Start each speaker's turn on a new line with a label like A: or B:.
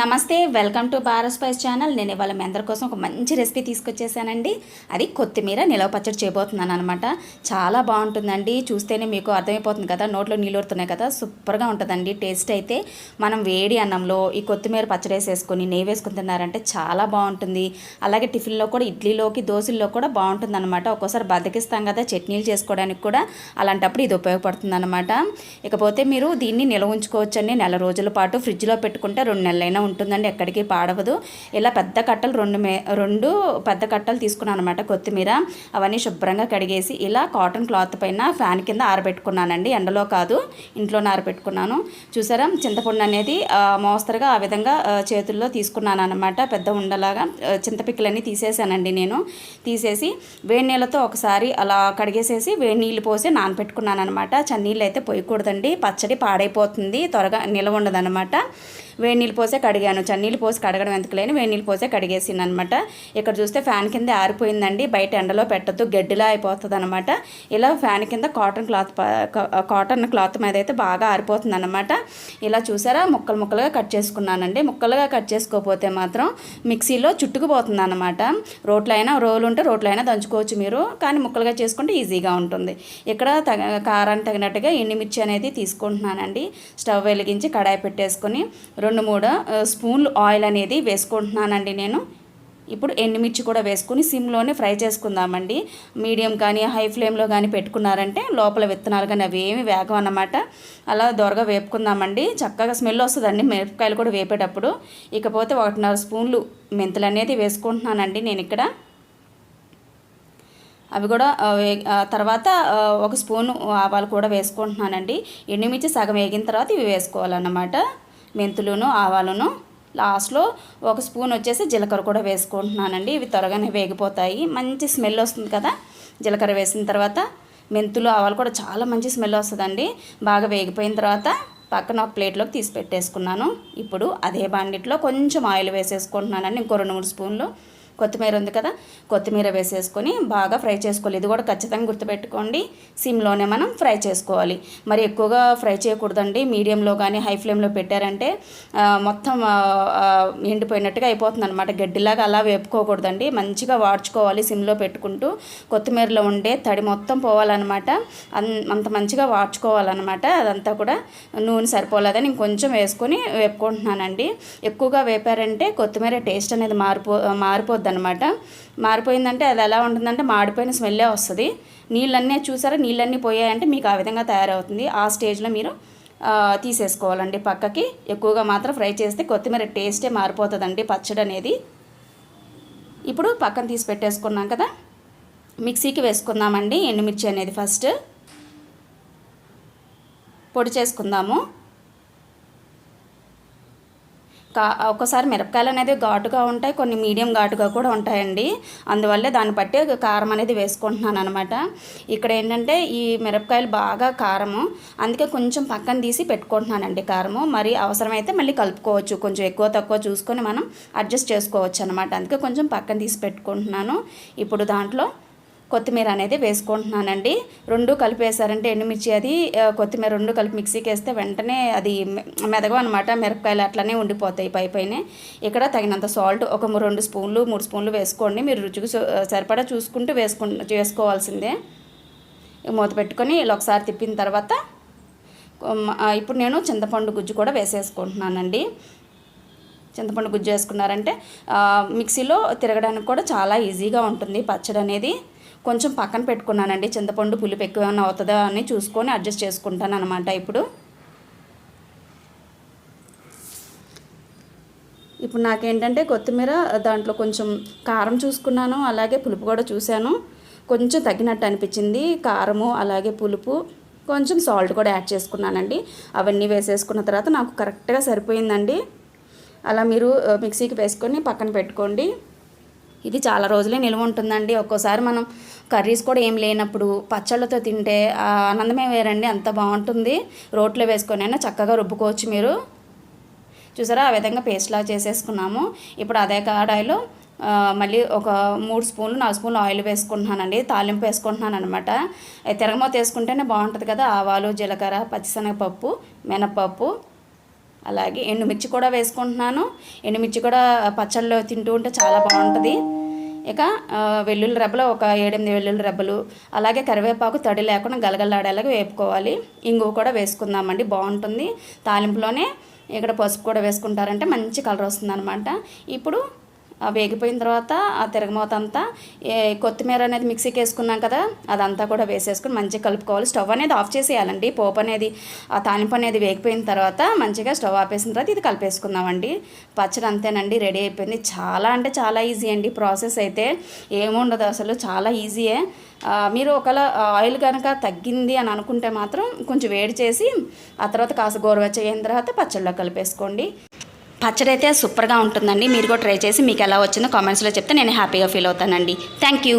A: నమస్తే welcome to Bharat spice channel. నేను ఇవాళ మీ అందరి కోసం ఒక మంచి రెసిపీ తీసుకొచ్చేసానండి. అది కొత్తిమీర నిలవ పచ్చడి చేయబోతున్నాను అనమాట చాలా బాగుంటుందండి. చూస్తేనే మీకు అర్థమైపోతుంది కదా నోట్లో నీళ్ళూరుతున్నాయి కదా సూపర్గా ఉంటుందండి. టేస్ట్ అయితే మనం వేడి అన్నంలో ఈ కొత్తిమీర పచ్చడి వేసేసుకొని నెయ్యి వేసుకుని తిన్నారంటే చాలా బాగుంటుంది. అలాగే టిఫిన్లో కూడా ఇడ్లీలోకి దోశల్లో కూడా బాగుంటుంది అనమాట ఒక్కోసారి బతికిస్తాం కదా చట్నీలు చేసుకోవడానికి కూడా అలాంటప్పుడు ఇది ఉపయోగపడుతుంది అనమాట ఇకపోతే మీరు దీన్ని నిల్వ ఉంచుకోవచ్చండి. నెల రోజుల పాటు ఫ్రిడ్జ్లో పెట్టుకుంటే రెండు నెలలైనా ఉంటుందండి ఎక్కడికి పాడవదు. ఇలా పెద్ద కట్టలు రెండు మే రెండు పెద్ద కట్టలు తీసుకున్నాను అనమాట కొత్తిమీర. అవన్నీ శుభ్రంగా కడిగేసి ఇలా కాటన్ క్లాత్ పైన ఫ్యాన్ కింద ఆరబెట్టుకున్నానండి. ఎండలో కాదు ఇంట్లోనే ఆరబెట్టుకున్నాను. చూసారా చింతపండు అనేది మోస్తరుగా ఆ విధంగా చేతుల్లో తీసుకున్నాను అనమాట పెద్ద ఉండలాగా చింతపిక్కలన్నీ తీసేసానండి నేను. తీసేసి వేడి నీళ్ళతో ఒకసారి అలా కడిగేసేసి వేడి నీళ్ళు పోసి నానపెట్టుకున్నాను అనమాట చన్నీళ్ళు అయితే పోయకూడదండి. పచ్చడి పాడైపోతుంది త్వరగా నిలవ ఉండదన్నమాట. వేడి నీళ్ళు పోసే కడిగాను. చన్నీళ్ళు పోసి కడగడం ఎందుకు లేని వేడి నీళ్ళు పోసే కడిగేసింది అనమాట ఇక్కడ చూస్తే ఫ్యాన్ కింద ఆరిపోయిందండి. బయట ఎండలో పెట్టద్దు గడ్డిలా అయిపోతుంది అనమాట ఇలా ఫ్యాన్ కింద కాటన్ క్లాత్ కాటన్ క్లాత్ మీద అయితే బాగా ఆరిపోతుంది అనమాట ఇలా చూసారా? ముక్కలు ముక్కలుగా కట్ చేసుకున్నానండి. ముక్కలుగా కట్ చేసుకోకపోతే మాత్రం మిక్సీలో చుట్టుకుపోతుంది అనమాట రోట్లో అయినా రోలు ఉంటే రోట్లో అయినా దంచుకోవచ్చు మీరు. కానీ ముక్కలుగా చేసుకుంటే ఈజీగా ఉంటుంది. ఇక్కడ తగ కారానికి తగినట్టుగా ఎండుమిర్చి అనేది తీసుకుంటున్నానండి. స్టవ్ వెలిగించి కడాయి పెట్టేసుకొని రెండు మూడు స్పూన్లు ఆయిల్ అనేది వేసుకుంటున్నానండి నేను. ఇప్పుడు ఎండుమిర్చి కూడా వేసుకుని సిమ్లోనే ఫ్రై చేసుకుందామండి. మీడియం కానీ హై ఫ్లేమ్లో కానీ పెట్టుకున్నారంటే లోపల విత్తనాలు కానీ అవి ఏమి వేగం అన్నమాట. అలా దొరగా వేపుకుందామండి. చక్కగా స్మెల్ వస్తుందండి మిరపకాయలు కూడా వేపేటప్పుడు. ఇకపోతే ఒకటిన్నర స్పూన్లు మెంతులు అనేది వేసుకుంటున్నానండి నేను ఇక్కడ. అవి కూడా తర్వాత ఒక స్పూన్ ఆవాలు కూడా వేసుకుంటున్నానండి. ఎండుమిర్చి సగం వేగిన తర్వాత ఇవి వేసుకోవాలన్నమాట. మెంతులను ఆవాలను. లాస్ట్లో ఒక స్పూన్ వచ్చేసి జీలకర్ర కూడా వేసుకుంటున్నానండి. ఇవి త్వరగానే వేగిపోతాయి. మంచి స్మెల్ వస్తుంది కదా? జీలకర్ర వేసిన తర్వాత మెంతులు ఆవాలు కూడా చాలా మంచి స్మెల్ వస్తుందండి. బాగా వేగిపోయిన తర్వాత పక్కన ఒక ప్లేట్లోకి తీసి పెట్టేసుకున్నాను. ఇప్పుడు అదే బాండిట్లో కొంచెం ఆయిల్ వేసేసుకుంటున్నానండి. ఇంకో రెండు మూడు స్పూన్లు. కొత్తిమీర ఉంది కదా కొత్తిమీర వేసేసుకొని బాగా ఫ్రై చేసుకోవాలి. ఇది కూడా ఖచ్చితంగా గుర్తుపెట్టుకోండి. సిమ్లోనే మనం ఫ్రై చేసుకోవాలి. మరి ఎక్కువగా ఫ్రై చేయకూడదండి. మీడియంలో కానీ హై ఫ్లేమ్లో పెట్టారంటే మొత్తం ఎండిపోయినట్టుగా అయిపోతుంది అనమాట గడ్డిలాగా అలా వేపుకోకూడదండి. మంచిగా వాడ్చుకోవాలి సిమ్లో పెట్టుకుంటూ. కొత్తిమీరలో ఉండే తడి మొత్తం పోవాలన్నమాట. అన్ అంత మంచిగా వాడ్చుకోవాలన్నమాట. అదంతా కూడా నూనె సరిపోలేదని ఇంకొంచెం వేసుకొని వేపుకుంటున్నానండి. ఎక్కువగా వేపారంటే కొత్తిమీర టేస్ట్ అనేది మారిపో మారిపోద్ది అనమాట మారిపోయిందంటే అది ఎలా ఉంటుందంటే మాడిపోయిన స్మెల్లే వస్తుంది. నీళ్ళన్నీ చూసారా? నీళ్ళన్నీ పోయాయంటే మీకు ఆ విధంగా తయారవుతుంది. ఆ స్టేజ్లో మీరు తీసేసుకోవాలండి పక్కకి. ఎక్కువగా మాత్రం ఫ్రై చేస్తే కొత్తిమీర టేస్టే మారిపోతుందండి పచ్చడి అనేది ఇప్పుడు పక్కన తీసి పెట్టేసుకున్నాం కదా? మిక్సీకి వేసుకుందామండి. ఎండుమిర్చి అనేది ఫస్ట్. పొడి చేసుకుందాము. కా ఒక్కసారి మిరపకాయలు అనేది ఘాటుగా ఉంటాయి కొన్ని మీడియం ఘాటుగా కూడా ఉంటాయండి. అందువల్లే దాన్ని బట్టి కారం అనేది వేసుకుంటున్నాను అనమాట ఇక్కడ ఏంటంటే ఈ మిరపకాయలు బాగా కారము అందుకే కొంచెం పక్కన తీసి పెట్టుకుంటున్నానండి కారము. మరి అవసరమైతే మళ్ళీ కలుపుకోవచ్చు కొంచెం ఎక్కువ తక్కువ చూసుకొని మనం అడ్జస్ట్ చేసుకోవచ్చు అనమాట అందుకే కొంచెం పక్కన తీసి పెట్టుకుంటున్నాను. ఇప్పుడు దాంట్లో కొత్తిమీర అనేది వేసుకుంటున్నానండి. రెండు కలిపేసారంటే ఎండుమిర్చి అది కొత్తిమీర రెండు కలిపి మిక్సీకి వేస్తే వెంటనే అది మె- అనమాట మిరపకాయలు అట్లనే ఉండిపోతాయి పైపైనే ఇక్కడ తగినంత సాల్ట్ ఒక రెండు స్పూన్లు మూడు స్పూన్లు వేసుకోండి. మీరు రుచికి సరిపడా చూసుకుంటూ వేసుకు చేసుకోవాల్సిందే. మూత పెట్టుకొని ఇలా ఒకసారి తిప్పిన తర్వాత ఇప్పుడు నేను చింతపండు గుజ్జు కూడా వేసేసుకుంటున్నానండి. చింతపండు గుజ్జు వేసుకున్నారంటే మిక్సీలో తిరగడానికి కూడా చాలా ఈజీగా ఉంటుంది పచ్చడి అనేది కొంచెం పక్కన పెట్టుకున్నానండి. చింతపండు పులుపు ఎక్కువ ఏమైనా అవుతుందా అని చూసుకొని అడ్జస్ట్ చేసుకుంటాను అనమాట ఇప్పుడు. ఇప్పుడు నాకేంటంటే కొత్తిమీర దాంట్లో కొంచెం కారం చూసుకున్నాను అలాగే పులుపు కూడా చూశాను. కొంచెం తగ్గినట్టు అనిపించింది. కారము అలాగే పులుపు కొంచెం సాల్ట్ కూడా యాడ్ చేసుకున్నానండి. అవన్నీ వేసేసుకున్న తర్వాత నాకు కరెక్ట్గా సరిపోయిందండి. అలా మీరు మిక్సీకి వేసుకొని పక్కన పెట్టుకోండి. ఇది చాలా రోజులే నిల్వ ఉంటుందండి. ఒక్కోసారి మనం కర్రీస్ కూడా ఏం లేనప్పుడు పచ్చళ్ళతో తింటే ఆనందమే వేరండి. అంత బాగుంటుంది. రోట్లో వేసుకొని అయినా చక్కగా రుబ్బుకోవచ్చు మీరు. చూసారా? ఆ విధంగా పేస్ట్లా చేసేసుకున్నాము. ఇప్పుడు అదే కడాయిలో మళ్ళీ ఒక మూడు స్పూన్లు నాలుగు స్పూన్లు ఆయిల్ వేసుకుంటున్నానండి. తాలింపు వేసుకుంటున్నాను అనమాట తిరగమూత వేసుకుంటేనే బాగుంటుంది కదా? ఆవాలు జీలకర్ర పచ్చిశనగపప్పు మినపప్పు అలాగే ఎండుమిర్చి కూడా వేసుకుంటున్నాను. ఎండుమిర్చి కూడా పచ్చళ్ళు తింటూ ఉంటే చాలా బాగుంటుంది. ఇక వెల్లుల్లి రెబ్బలు ఒక ఏడెనిమిది వెల్లుల్లి రెబ్బలు అలాగే కరివేపాకు తడి లేకుండా గలగలాడేలాగా వేపుకోవాలి. ఇంగువ కూడా వేసుకుందామండి బాగుంటుంది. తాలింపులోనే ఇక్కడ పసుపు కూడా వేసుకుంటారంటే మంచి కలర్ వస్తుంది అనమాట ఇప్పుడు వేగిపోయిన తర్వాత ఆ తిరగమూత అంతా కొత్తిమీర అనేది మిక్సీకి వేసుకున్నాం కదా అదంతా కూడా వేసేసుకుని మంచిగా కలుపుకోవాలి. స్టవ్ అనేది ఆఫ్ చేసేయాలండి. పోపు అనేది ఆ తాలింపు అనేది వేగిపోయిన తర్వాత మంచిగా స్టవ్ ఆపేసిన తర్వాత ఇది కలిపేసుకుందామండి. పచ్చడి అంతేనండి రెడీ అయిపోయింది. చాలా అంటే చాలా ఈజీ అండి ప్రాసెస్ అయితే. ఏముండదు అసలు చాలా ఈజీయే. మీరు ఒకవేళ ఆయిల్ కనుక తగ్గింది అని అనుకుంటే మాత్రం కొంచెం వేడి చేసి ఆ తర్వాత కాస్త గోరువెచ్చ అయిన తర్వాత పచ్చళ్ళలో కలిపేసుకోండి. పచ్చడి అయితే సూపర్గా ఉంటుందండి. మీరు కూడా ట్రై చేసి మీకు ఎలా వచ్చిందో కామెంట్స్లో చెప్తే నేను హ్యాపీగా ఫీల్ అవుతానండి. Thank you